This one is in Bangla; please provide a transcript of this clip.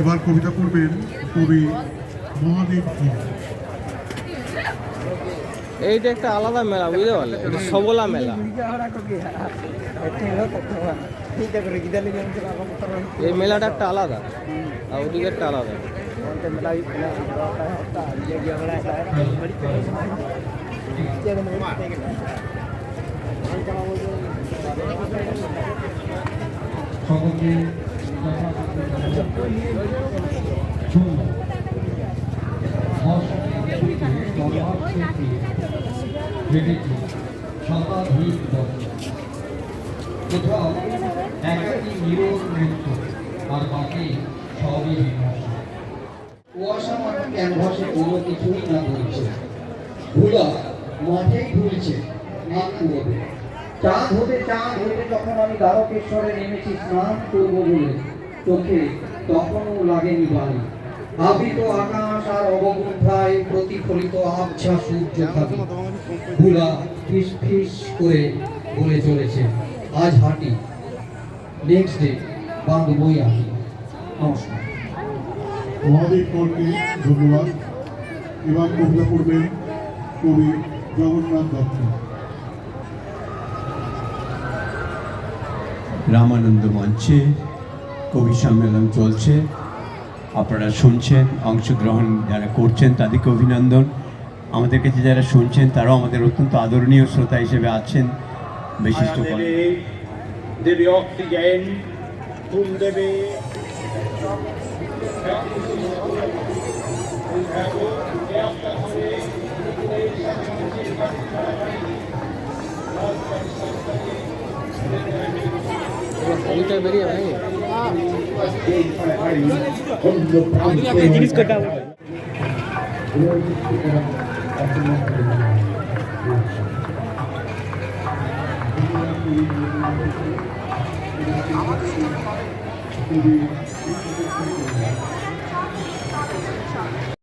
এবার কবিতা পড়বেন কবি মহাদেব এইটা একটা আলাদা মেলা বুঝতে পারলে? এটা সবলা মেলা। এই মেলাটা একটা আলাদা আর ওদিকে একটা আলাদা। সকলকে কুয়াশা মাঠে ক্যানভাসে না বলছে ভুলা মাঠেই ভুলছে নাম কুড়োবে চাঁদ হতে চাঁদ হতে যখন আমি দ্বারকেশ্বরে নেমেছি স্নান করব বলে চোখে তখনও লাগেনি বাড়ি আবিত আকাশ আর প্রতিফলিত আবছা সূর্য থাকে ভুলা ফিস ফিস করে বলে চলেছে। আজ হাঁটি। নেক্সট ডে বাঁধবই আঁটি নমস্কার। মহাদেব করকে ধন্যবাদ। এবার কবিতা পড়বেন কবি জগন্নাথ দত্ত। রামানন্দ মঞ্চে কবি সম্মেলন চলছে। আপনারা শুনছেন অংশগ্রহণ যারা করছেন তাদেরকে অভিনন্দন। আমাদের কাছে যারা শুনছেন তারাও আমাদের অত্যন্ত আদরণীয় শ্রোতা হিসেবে আছেন। বিশিষ্ট দেবে দেবে অক্সিজেন ফুল দেবে। কবিতা বেরিয়ে জিনিস কটা আমাদের